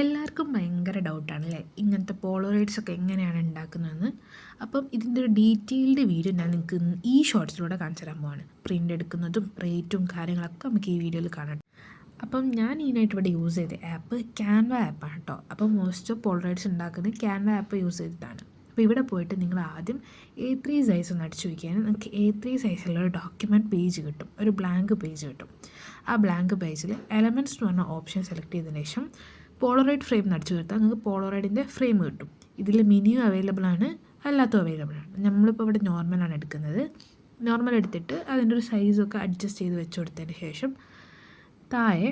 എല്ലാവർക്കും ഭയങ്കര ഡൗട്ടാണല്ലേ ഇങ്ങനത്തെ പോളോറൈഡ്സ് ഒക്കെ എങ്ങനെയാണ് ഉണ്ടാക്കുന്നതെന്ന്? അപ്പം ഇതിന്റെ ഒരു ഡീറ്റെയിൽഡ് വീഡിയോ ഞാൻ നിങ്ങൾക്ക് ഈ ഷോർട്സിലൂടെ കാണിച്ചു തരാൻ പോവാണ്. പ്രിന്റ് എടുക്കുന്നതും റേറ്റും കാര്യങ്ങളൊക്കെ നമുക്ക് ഈ വീഡിയോയിൽ കാണാം അപ്പം ഞാൻ ഇതിനായിട്ട് ഇവിടെ യൂസ് ചെയ്ത ആപ്പ് ക്യാൻവ ആപ്പാണ് കേട്ടോ അപ്പം മോസ്റ്റ് ഓഫ് പോളറൈഡ്സ് ഉണ്ടാക്കുന്നത് ക്യാൻവ ആപ്പ് യൂസ് ചെയ്തിട്ടാണ് അപ്പോൾ ഇവിടെ പോയിട്ട് നിങ്ങൾ ആദ്യം എ ത്രീ സൈസ് ഒന്ന് അടിച്ചു വയ്ക്കാൻ നിങ്ങൾക്ക് എ ത്രീ സൈസിലുള്ള ഒരു ഡോക്യുമെന്റ് പേജ് കിട്ടും. ഒരു ബ്ലാങ്ക് പേജ് കിട്ടും. ആ ബ്ലാങ്ക് പേജിൽ എലമെന്റ്സ് എന്ന് പറഞ്ഞ ഓപ്ഷൻ സെലക്ട് ചെയ്തതിന് ശേഷം പോളറൈഡ് ഫ്രെയിം നടിച്ചു കൊടുത്താൽ നിങ്ങൾക്ക് പോളറൈഡിന്റെ ഫ്രെയിം കിട്ടും. ഇതിൽ മിനിയും അവൈലബിൾ ആണ് അല്ലാത്തതും അവൈലബിൾ ആണ്. നമ്മളിപ്പോൾ ഇവിടെ നോർമലാണ് എടുക്കുന്നത്. നോർമൽ എടുത്തിട്ട് അതിന്റെ ഒരു സൈസൊക്കെ അഡ്ജസ്റ്റ് ചെയ്ത് വെച്ച് കൊടുത്തതിന് ശേഷം താഴെ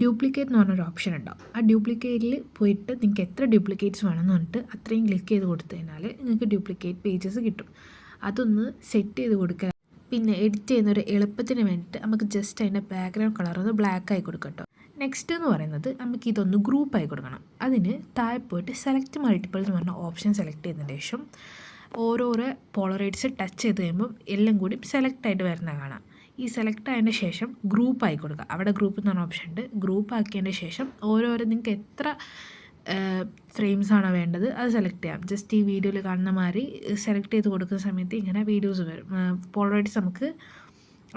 ഡ്യൂപ്ലിക്കേറ്റ് എന്ന് പറഞ്ഞൊരു ഓപ്ഷൻ ഉണ്ടാവും. ആ ഡ്യൂപ്ലിക്കേറ്റിൽ പോയിട്ട് നിങ്ങൾക്ക് എത്ര ഡ്യൂപ്ലിക്കേറ്റ്സ് വേണമെന്ന് പറഞ്ഞിട്ട് അത്രയും ക്ലിക്ക് ചെയ്ത് കൊടുത്തു കഴിഞ്ഞാൽ നിങ്ങൾക്ക് ഡ്യൂപ്ലിക്കേറ്റ് പേജസ് കിട്ടും. അതൊന്ന് സെറ്റ് ചെയ്ത് കൊടുക്കുക. പിന്നെ എഡിറ്റ് ചെയ്യുന്ന ഒരു എളുപ്പത്തിന് വേണ്ടിയിട്ട് നമുക്ക് ജസ്റ്റ് അതിന്റെ ബാക്ക്ഗ്രൗണ്ട് കളർ ഒന്ന് ബ്ലാക്ക് ആയി കൊടുക്കട്ടോ നെക്സ്റ്റ് എന്ന് പറയുന്നത് നമുക്ക് ഇതൊന്ന് ഗ്രൂപ്പായി കൊടുക്കണം. അതിന് താഴെ പോയിട്ട് സെലക്ട് മൾട്ടിപ്പിൾ എന്ന് പറഞ്ഞ ഓപ്ഷൻ സെലക്ട് ചെയ്തതിന് ശേഷം ഓരോരോ പോളറേറ്റ്സ് ടച്ച് ചെയ്ത് കഴിയുമ്പം എല്ലാം കൂടി സെലക്ട് ആയിട്ട് വരുന്ന കാണാം. ഈ സെലക്ട് ആയതിന് ശേഷം ഗ്രൂപ്പ് ആയി കൊടുക്കുക. അവിടെ ഗ്രൂപ്പ് എന്ന് പറഞ്ഞ ഓപ്ഷൻ ഉണ്ട്. ഗ്രൂപ്പ് ആക്കിയതിന് ശേഷം ഓരോരോ നിങ്ങൾക്ക് എത്ര ഫ്രെയിംസ് ആണോ വേണ്ടത് അത് സെലക്ട് ചെയ്യാം. ജസ്റ്റ് ഈ വീഡിയോയിൽ കാണുന്ന മാതിരി സെലക്ട് ചെയ്ത് കൊടുക്കുന്ന സമയത്ത് ഇങ്ങനെ വീഡിയോസ് വരും. പോളറൈഡ്സ് നമുക്ക്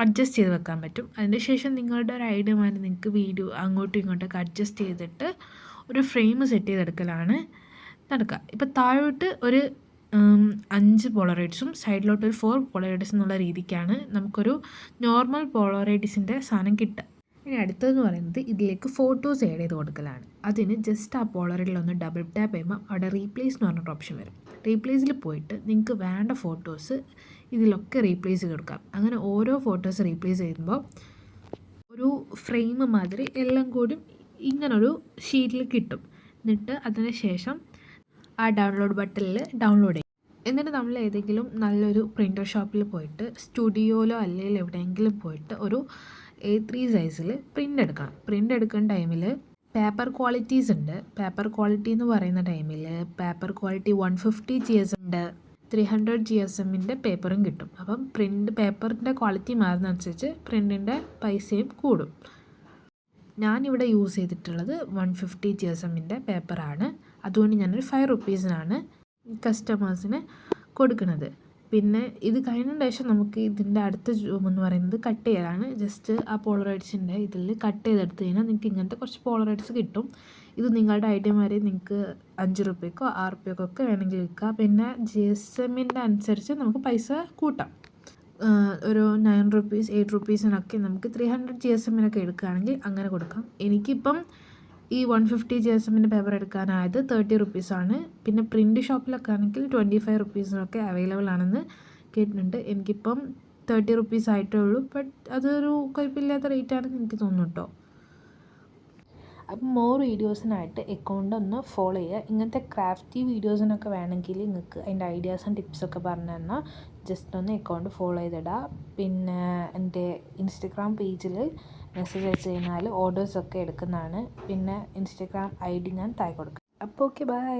അഡ്ജസ്റ്റ് ചെയ്ത് വെക്കാൻ പറ്റും. അതിന് ശേഷം നിങ്ങളുടെ ഒരു ഐഡിയ മാറി നിങ്ങൾക്ക് വീഡിയോ അങ്ങോട്ടും ഇങ്ങോട്ടൊക്കെ അഡ്ജസ്റ്റ് ചെയ്തിട്ട് ഒരു ഫ്രെയിം സെറ്റ് ചെയ്തെടുക്കലാണ് നടക്കുക. ഇപ്പോൾ താഴോട്ട് ഒരു അഞ്ച് പോളറൈഡ്സും സൈഡിലോട്ട് ഒരു ഫോർ പോളറൈറ്റ്സ് എന്നുള്ള രീതിക്കാണ് നമുക്കൊരു നോർമൽ പോളറൈഡ്സിന്റെ സാധനം കിട്ടുക. ഇനി അടുത്തതെന്ന് പറയുന്നത് ഇതിലേക്ക് ഫോട്ടോസ് ആഡ് ചെയ്ത് കൊടുക്കലാണ്. അതിന് ജസ്റ്റ് ആ പോളറിലൊന്ന് ഡബിൾ ടാപ്പ് ചെയ്യുമ്പോൾ അവിടെ റീപ്ലേസ് എന്ന് പറഞ്ഞൊരു ഓപ്ഷൻ വരും. റീപ്ലേസിൽ പോയിട്ട് നിങ്ങൾക്ക് വേണ്ട ഫോട്ടോസ് ഇതിലൊക്കെ റീപ്ലേസ് ചെയ്ത് കൊടുക്കാം. അങ്ങനെ ഓരോ ഫോട്ടോസ് റീപ്ലേസ് ചെയ്യുമ്പോൾ ഒരു ഫ്രെയിം മാതിരി എല്ലാം കൂടി ഇങ്ങനൊരു ഷീറ്റിൽ കിട്ടും. എന്നിട്ട് അതിന് ശേഷം ആ ഡൗൺലോഡ് ബട്ടണിൽ ഡൗൺലോഡ് ചെയ്യും. എന്നിട്ട് നമ്മൾ ഏതെങ്കിലും നല്ലൊരു പ്രിന്റർ ഷോപ്പിൽ പോയിട്ട് സ്റ്റുഡിയോയിലോ അല്ലെങ്കിൽ എവിടെയെങ്കിലും പോയിട്ട് ഒരു എ ത്രീ സൈസിൽ പ്രിന്റ് എടുക്കണം. പ്രിന്റ് എടുക്കുന്ന ടൈമിൽ പേപ്പർ ക്വാളിറ്റീസ് ഉണ്ട്. പേപ്പർ ക്വാളിറ്റി എന്ന് പറയുന്ന ടൈമിൽ paper quality one fifty G S ഉണ്ട് ത്രീ ഹൺഡ്രഡ് ജി എസ് എമ്മിന്റെ പേപ്പറും കിട്ടും. അപ്പം പ്രിന്റ് പേപ്പറിന്റെ ക്വാളിറ്റി മാറുന്നതനുസരിച്ച് പ്രിന്റിന്റെ പൈസയും കൂടും. ഞാനിവിടെ യൂസ് ചെയ്തിട്ടുള്ളത് വൺ ഫിഫ്റ്റി ജി എസ് എമ്മിന്റെ പേപ്പറാണ് അതുകൊണ്ട് ഞാനൊരു ഫൈവ് റുപ്പീസിനാണ് കസ്റ്റമേഴ്സിന് കൊടുക്കുന്നത്. പിന്നെ ഇത് കഴിഞ്ഞ ശേഷം നമുക്ക് ഇതിന്റെ അടുത്ത ജോബ് എന്ന് പറയുന്നത് കട്ട് ചെയ്യലാണ്. ജസ്റ്റ് ആ പോളറൈഡ്സിന്റെ ഇതിൽ കട്ട് ചെയ്തെടുത്ത് കഴിഞ്ഞാൽ നിങ്ങൾക്ക് ഇങ്ങനത്തെ കുറച്ച് പോളറൈഡ്സ് കിട്ടും. ഇത് നിങ്ങളുടെ ഐഡിയമാരെ നിങ്ങൾക്ക് അഞ്ച് റുപ്യക്കോ ആറ് റുപ്യക്കോ ഒക്കെ വേണമെങ്കിൽ വിൽക്കാം. പിന്നെ ജി എസ് എമ്മിന്റെ അനുസരിച്ച് നമുക്ക് പൈസ കൂട്ടാം. ഒരു നയൻ റുപ്പീസ് എയ്റ്റ് റുപ്പീസിനൊക്കെ നമുക്ക് ത്രീ ഹൺഡ്രഡ് ജി എസ് എമ്മിനൊക്കെ എടുക്കുകയാണെങ്കിൽ അങ്ങനെ കൊടുക്കാം. എനിക്കിപ്പം ഈ വൺ ഫിഫ്റ്റി ജി എസ് എമ്മിന്റെ പേപ്പർ എടുക്കാനായത് തേർട്ടി റുപ്പീസാണ് പിന്നെ പ്രിന്റ് ഷോപ്പിലൊക്കെ ആണെങ്കിൽ ട്വന്റി ഫൈവ് റുപ്പീസിനൊക്കെ അവൈലബിൾ ആണെന്ന് കേട്ടിട്ടുണ്ട്. എനിക്കിപ്പം തേർട്ടി റുപ്പീസ് ആയിട്ടേ ഉള്ളൂ. ബട്ട് അതൊരു കുഴപ്പമില്ലാത്ത റേറ്റ് ആണെന്ന് എനിക്ക് തോന്നുന്നു കേട്ടോ അപ്പം മോർ വീഡിയോസിനായിട്ട് അക്കൗണ്ട് ഒന്ന് ഫോളോ ചെയ്യുക. ഇങ്ങനത്തെ ക്രാഫ്റ്റി വീഡിയോസിനൊക്കെ വേണമെങ്കിൽ നിങ്ങൾക്ക് അതിന്റെ ഐഡിയാസും ടിപ്സൊക്കെ പറഞ്ഞു തന്നാൽ ജസ്റ്റ് ഒന്ന് അക്കൗണ്ട് ഫോളോ ചെയ്തിടുക പിന്നെ എന്റെ ഇൻസ്റ്റഗ്രാം പേജിൽ മെസ്സേജ് അയച്ചു കഴിഞ്ഞാൽ ഓർഡേഴ്സൊക്കെ എടുക്കുന്നതാണ്. പിന്നെ ഇൻസ്റ്റഗ്രാം ഐ ഡി ഞാൻ താഴെ കൊടുക്കാം. അപ്പോൾ ഓക്കെ ബൈ